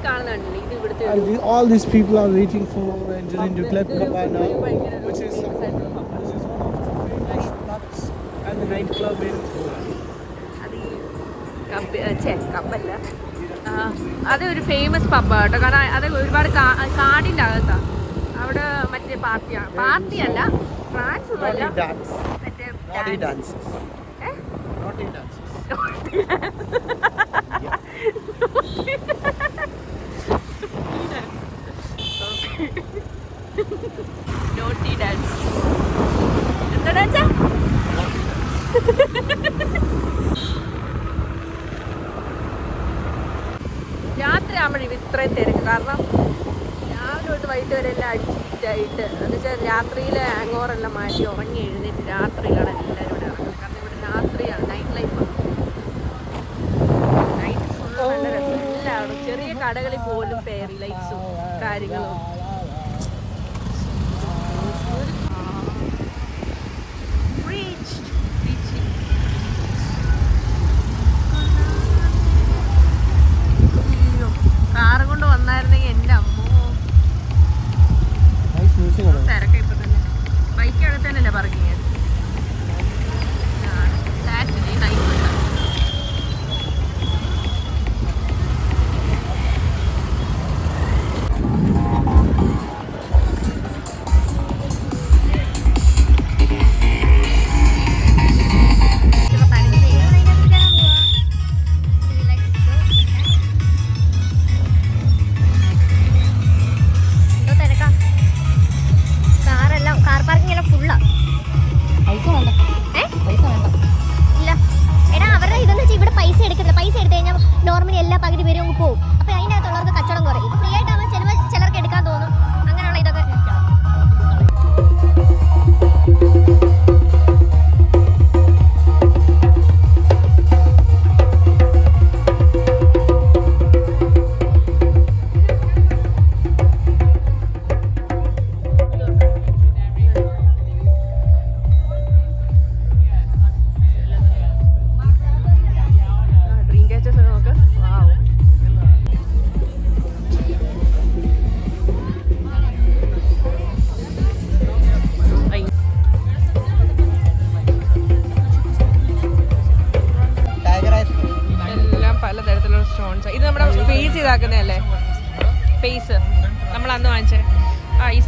And the, all these people are waiting for Angelina Duclep now, which is, uh, which is one of the famous clubs and the nightclub in കപ്പല്ല അത് ഒരു famous പബ്ബാണ് കേട്ടോ കാരണം അത് ഒരുപാട് കാടിന്റെ അകത്താണ് അവിടെ മറ്റേ പാർട്ടിയാണ് പാർട്ടിയല്ല ട്രാൻസ് അല്ല മറ്റേ ഡാൻസ് ഡാൻസ് ചെറിയ കടകളിൽ പോലും ഫെയറി ലൈറ്റ്സും കാര്യങ്ങളും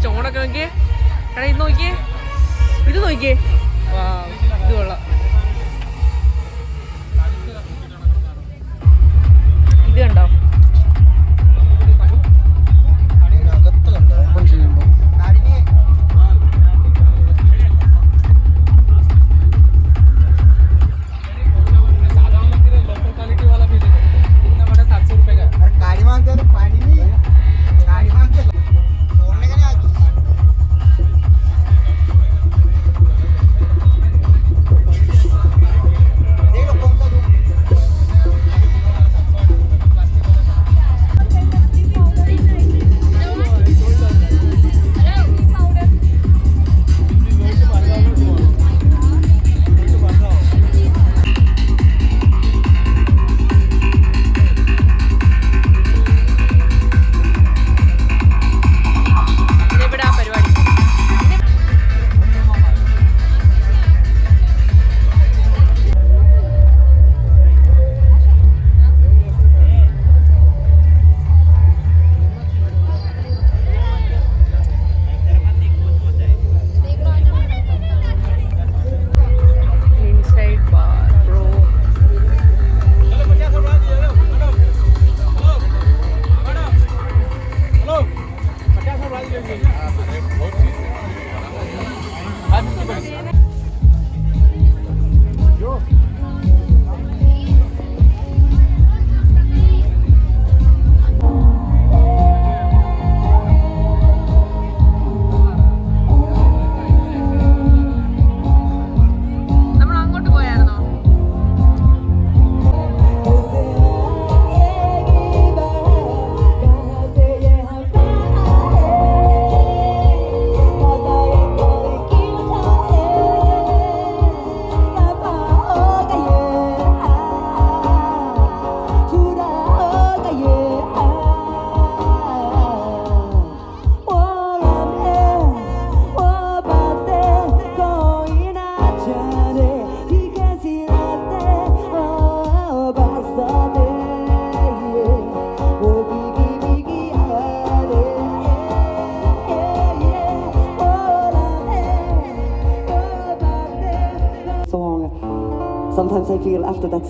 സ്റ്റോണൊക്കെ നോക്കിയേ. എടാ ഇത് നോക്കിയേ. ഇത് നോക്കിയേ.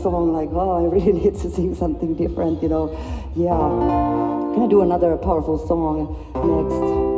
song like, oh, I really need to sing something different, you know. Yeah. can I do another powerful song next.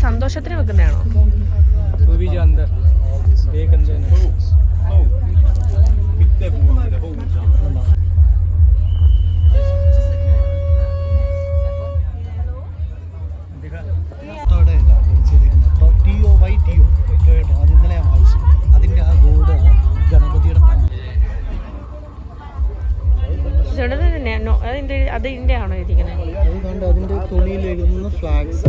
സന്തോഷത്തിന് വെക്കുന്നതാണോ? അതിന്റെ ആണോ ഇരിക്കുന്നത് അതിന്റെ തുണിയിൽ എഴുതുന്ന flags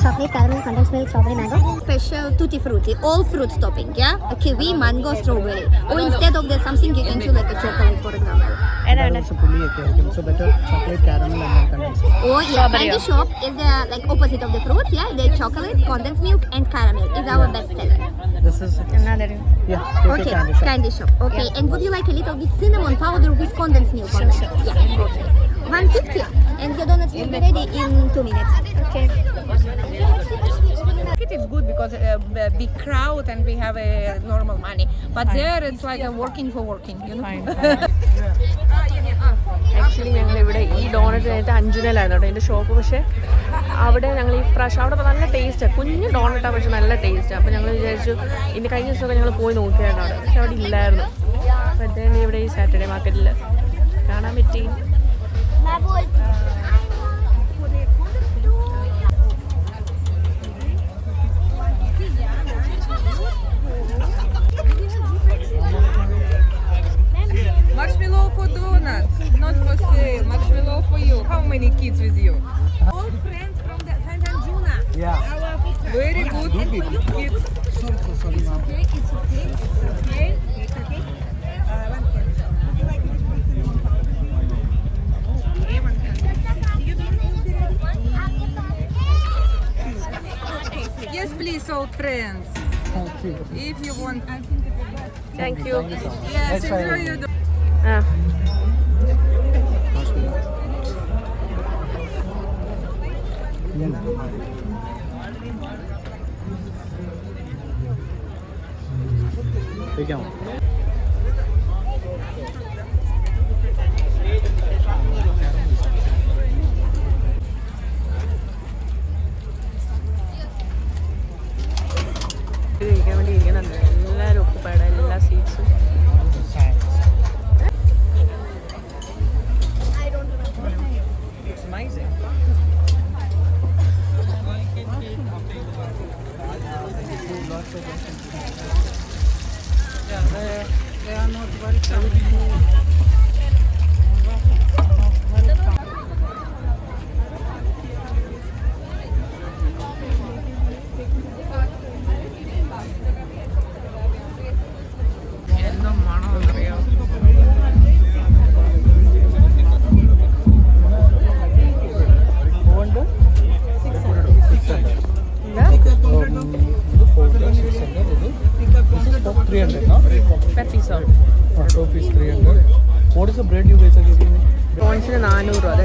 chocolate caramel condensed milk strawberry mango special tutti frutti all fruit topping yeah? A kiwi mango strawberry. Or instead of that something you can do like a chocolate for example. And so better chocolate caramel oh yeah candy shop is the like opposite of the fruit yeah? The chocolate condensed milk and caramel is our best seller. This is another. Yeah. Okay. Candy shop. Candy shop. Okay. Yeah. And would you like a little bit cinnamon powder with condensed milk on? Sure. Yeah. Okay. 150 and your donuts will be ready in two minutes. Okay. It's good because a uh, big crowd and we have a uh, normal money, but fine. there it's like a working for working, you know. Fine, fine. Actually ഞങ്ങൾ ഇവിടെ ഈ doughnut നേരത്തെ അഞ്ചുനലായിരുന്നു കേട്ടോ എന്റെ shop പക്ഷേ അവിടെ ഞങ്ങൾ ഈ പ്രാവശ്യം അവിടെ നല്ല ടേസ്റ്റാണ് കുഞ്ഞു ഡോണറ്റാണ് പക്ഷെ നല്ല ടേസ്റ്റാണ് അപ്പോൾ ഞങ്ങൾ വിചാരിച്ചു ഇനി കഴിഞ്ഞ ദിവസമൊക്കെ ഞങ്ങൾ പോയി നോക്കിയായിരുന്നു അവിടെ. പക്ഷെ അവിടെ ഇല്ലായിരുന്നു. അപ്പോഴത്തേന് ഇവിടെ ഈ സാറ്റർഡേ മാർക്കറ്റിൽ കാണാൻ പറ്റി. many kids with you? All friends from the Santanjuna. Yeah. Our Very good kids. It's okay, it's okay, it's okay, it's okay. Don't uh, consider Yes, please, old friends. Thank you. If you want. Thank you. Yes, enjoy your... Ah. Thấy không?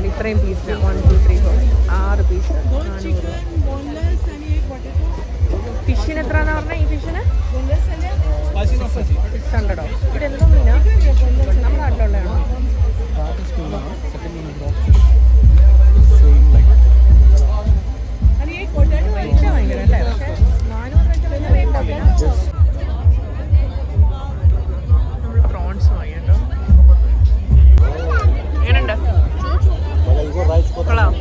രൂപ അതായത് ഇത്രയും പീസിന് one two three four ആറ് piece ഫിഷിന് എത്ര എന്ന് പറഞ്ഞാൽ ഈ ഫിഷിന് സിക്സ് ഹൺഡ്രഡോ ഇവിടെ എന്തോ മീനാ? നമ്മുടെ നാട്ടിലുള്ളതാണോ? ഭയങ്കര അല്ലേ? പക്ഷേ നാനൂറ് റേറ്റ് കൊള്ളാം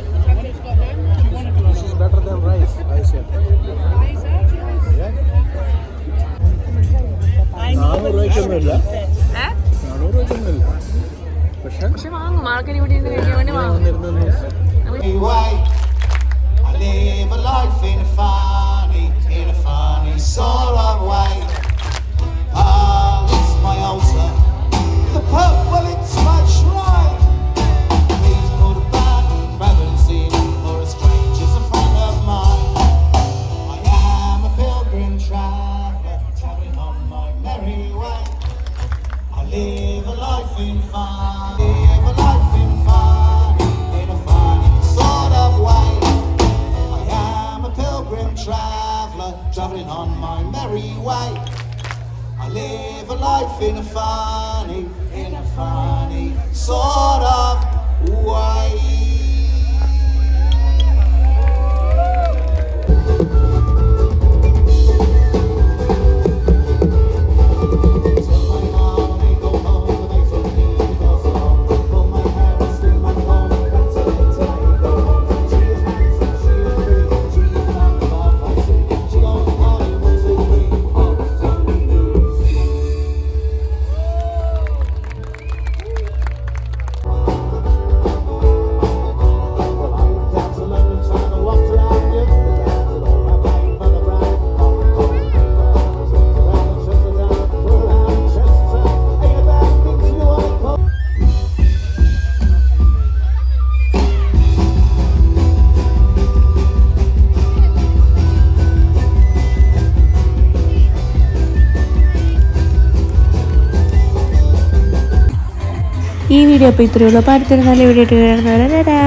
അപ്പോൾ ഇത്രയേ ഉള്ളൂ. നല്ല വീഡിയോ ആയിട്ട് കാണുന്നവരെ